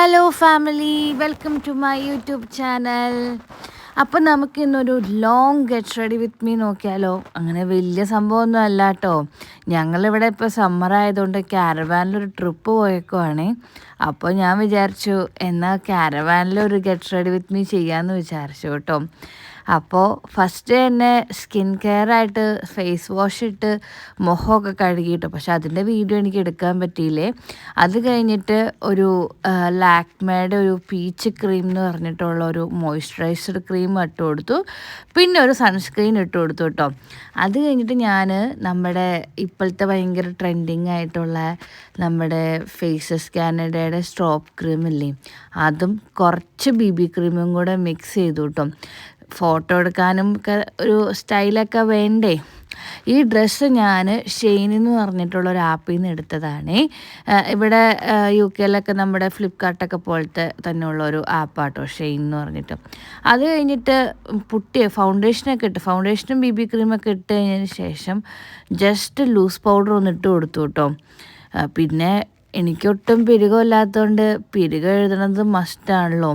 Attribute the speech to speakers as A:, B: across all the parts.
A: Hello family welcome to my YouTube channel അപ്പം നമുക്ക് ഇന്നൊരു long get ready with me നോക്കിയാലോ? അങ്ങനെ വലിയ സംഭവമൊന്നും അല്ല കേട്ടോ ഞങ്ങളിവിടെ ഇപ്പോൾ സമ്മർ ആയതുകൊണ്ട് ക്യാരവാനിലൊരു ട്രിപ്പ് പോയേക്കുവാണ്. അപ്പോൾ ഞാൻ വിചാരിച്ചു എന്നാൽ ക്യാരവാനിലൊരു ഗെറ്റ് റെഡി വിത്ത് മീ ചെയ്യാമെന്ന് വിചാരിച്ചു കേട്ടോ അപ്പോൾ ഫസ്റ്റ് തന്നെ സ്കിൻ കെയർ ആയിട്ട് ഫേസ് വാഷ് ഇട്ട് മുഖമൊക്കെ കഴുകിയിട്ടു പക്ഷെ അതിന്റെ വീഡിയോ എനിക്ക് എടുക്കാൻ പറ്റിയില്ലേ? അത് കഴിഞ്ഞിട്ട് ഒരു ലാക്മേഡ് ഒരു പീച്ച് ക്രീം എന്ന് പറഞ്ഞിട്ടുള്ള ഒരു മോയ്സ്ചറൈസർ ക്രീം ഇട്ട് കൊടുത്തു. പിന്നെ ഒരു സൺസ്ക്രീൻ ഇട്ട് കൊടുത്തു കേട്ടോ അത് കഴിഞ്ഞിട്ട് ഞാൻ നമ്മുടെ ഇപ്പോഴത്തെ ഭയങ്കര ട്രെൻഡിങ് ആയിട്ടുള്ള നമ്മുടെ ഫേസസ് കാനഡയുടെ സ്ട്രോപ്പ് ക്രീമില്ലേ അതും കുറച്ച് ബി ബി ക്രീമും കൂടെ മിക്സ് ചെയ്തു കേട്ടോ ഫോട്ടോ എടുക്കാനും ഒക്കെ ഒരു സ്റ്റൈലൊക്കെ വേണ്ടേ? ഈ ഡ്രസ്സ് ഞാൻ ഷെയിൻ എന്ന് പറഞ്ഞിട്ടുള്ള ഒരു ആപ്പിൽ നിന്ന് എടുത്തതാണ്. ഇവിടെ യു കെയിലൊക്കെ നമ്മുടെ ഫ്ലിപ്കാർട്ടൊക്കെ പോലത്തെ തന്നെയുള്ള ഒരു ആപ്പാട്ടോ ഷെയിൻ എന്ന് പറഞ്ഞിട്ട്. അത് കഴിഞ്ഞിട്ട് പുട്ടിയ ഫൗണ്ടേഷനൊക്കെ ഇട്ട് ഫൗണ്ടേഷനും ബി ബി ക്രീമൊക്കെ ഇട്ട് കഴിഞ്ഞതിന് ശേഷം ജസ്റ്റ് ലൂസ് പൗഡർ ഒന്ന് ഇട്ട് കൊടുത്തു കേട്ടോ. പിന്നെ എനിക്കൊട്ടും പിരുകമില്ലാത്തതുകൊണ്ട് പിരുക എഴുതണത് മസ്റ്റാണല്ലോ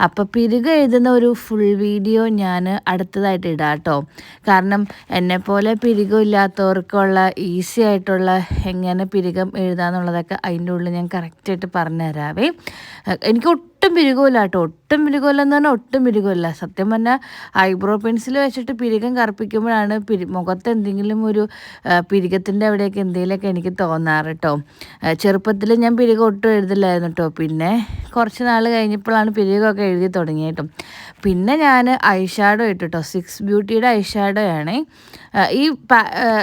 A: അപ്പോൾ പിരുക എഴുതുന്ന ഒരു ഫുൾ വീഡിയോ ഞാൻ അടുത്തതായിട്ട് ഇടാം കേട്ടോ കാരണം എന്നെപ്പോലെ പിരുകമില്ലാത്തവർക്കുള്ള ഈസി ആയിട്ടുള്ള എങ്ങനെ പിരുകം എഴുതാന്നുള്ളതൊക്കെ അതിന്റെ ഉള്ളിൽ ഞാൻ കറക്റ്റായിട്ട് പറഞ്ഞു തരാവേ. എനിക്ക് ഒട്ടും പിരികുമില്ല കേട്ടോ. ഒട്ടും പിരികുമില്ല എന്ന് പറഞ്ഞാൽ ഒട്ടും പിരികുമില്ല സത്യം പറഞ്ഞാൽ ഐബ്രോ പെൻസിൽ വെച്ചിട്ട് പിരികം കറുപ്പിക്കുമ്പോഴാണ് പിരി മുഖത്ത് എന്തെങ്കിലും ഒരു പിരികത്തിന്റെ അവിടെയൊക്കെ എന്തെങ്കിലുമൊക്കെ എനിക്ക് തോന്നാറ് കേട്ടോ ചെറുപ്പത്തിൽ ഞാൻ പിരികം ഒട്ടും എഴുതില്ലായിരുന്നു കേട്ടോ പിന്നെ കുറച്ച് നാൾ കഴിഞ്ഞപ്പോഴാണ് പിരികമൊക്കെ എഴുതി തുടങ്ങിയത് കേട്ടോ പിന്നെ ഞാൻ ഐഷാഡോ ഇട്ടു കേട്ടോ സിക്സ് ബ്യൂട്ടിയുടെ ഐഷാഡോ ആണ് ഈ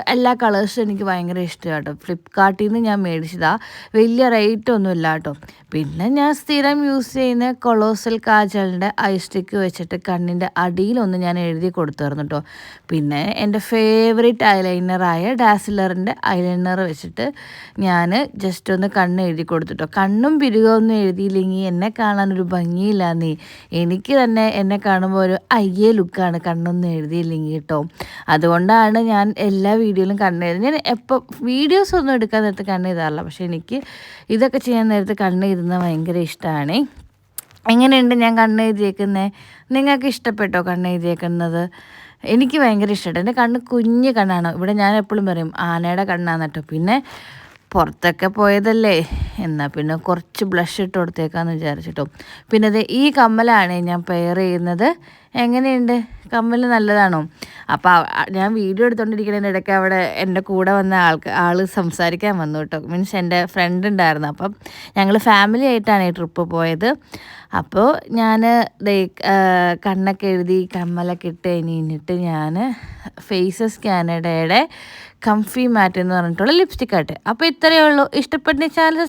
A: എല്ലാ കളേഴ്സും എനിക്ക് ഭയങ്കര ഇഷ്ടമാണ് കേട്ടോ ഫ്ലിപ്കാർട്ടിൽ നിന്ന് ഞാൻ മേടിച്ചതാണ് വലിയ റേറ്റ് ഒന്നും ഇല്ല കേട്ടോ പിന്നെ ഞാൻ സ്ഥിരം യൂസ് ചെയ്യുന്ന കൊളോസൽ കാജലിന്റെ ഐ സ്റ്റിക്ക് വെച്ചിട്ട് കണ്ണിന്റെ അടിയിലൊന്ന് ഞാൻ എഴുതി കൊടുത്തായിരുന്നു കേട്ടോ പിന്നെ എന്റെ ഫേവറേറ്റ് ഐലൈനറായ ഡാസിലറിന്റെ ഐലൈനർ വെച്ചിട്ട് ഞാൻ ജസ്റ്റ് ഒന്ന് കണ്ണ് എഴുതി കൊടുത്തു കൊടുത്തിട്ടോ കണ്ണും പിരുകമൊന്നും എഴുതിയില്ലെങ്കിൽ എന്നെ കാണാനൊരു ഭംഗിയില്ല നീ. എനിക്ക് തന്നെ എന്നെ കാണുമ്പോൾ ഒരു അയ്യേ ലുക്കാണ് കണ്ണൊന്നും എഴുതിയില്ലെങ്കിൽ കേട്ടോ അതുകൊണ്ടാണ് ഞാൻ എല്ലാ വീഡിയോയിലും കണ്ണെഴുതി ഞാൻ എപ്പോൾ വീഡിയോസ് ഒന്നും എടുക്കാൻ നേരത്ത് കണ്ണെഴുതാറില്ല. പക്ഷെ എനിക്ക് ഇതൊക്കെ ചെയ്യാൻ നേരത്ത് കണ്ണെഴുതുന്ന ഭയങ്കര ഇഷ്ടമാണ് എങ്ങനെയുണ്ട് ഞാൻ കണ്ണെഴുതിയേക്കുന്നത് നിങ്ങൾക്ക് ഇഷ്ടപ്പെട്ടോ കണ്ണെഴുതിയേക്കുന്നത്? എനിക്ക് ഭയങ്കര ഇഷ്ടപ്പെട്ടു എന്റെ കണ്ണ് കുഞ്ഞ് കണ്ണാണ്. ഇവിടെ ഞാൻ എപ്പോഴും പറയും ആനയുടെ കണ്ണാന്ന് പിന്നെ പുറത്തൊക്കെ പോയതല്ലേ. എന്നാൽ പിന്നെ കുറച്ച് ബ്ലഷ് ഇട്ട് കൊടുത്തേക്കാന്ന് വിചാരിച്ചിട്ടോ. പിന്നെ ഈ കമ്മലാണ് ഞാൻ പെയർ ചെയ്യുന്നത്. എങ്ങനെയുണ്ട്? കമ്മൽ നല്ലതാണോ? അപ്പോൾ ഞാൻ വീഡിയോ എടുത്തുകൊണ്ടിരിക്കുന്നതിന്റെ ഇടയ്ക്ക് അവിടെ എന്റെ കൂടെ വന്ന ആൾക്ക് ആൾ സംസാരിക്കാൻ വന്നു കേട്ടോ മീൻസ് എന്റെ ഫ്രണ്ട് ഉണ്ടായിരുന്നു അപ്പം ഞങ്ങൾ ഫാമിലി ആയിട്ടാണ് ഈ ട്രിപ്പ് പോയത്. അപ്പോൾ ഞാൻ കണ്ണൊക്കെ എഴുതി കമ്മലൊക്കെ ഇട്ട് കഴിഞ്ഞിട്ട് ഞാൻ ഫേസസ് കാനഡയുടെ കംഫി മാറ്റ് എന്ന് പറഞ്ഞിട്ടുള്ള ലിപ്സ്റ്റിക് ആയിട്ട് അപ്പോൾ ഇത്രയേ ഉള്ളൂ. ഇഷ്ടപ്പെട്ട ചാനൽ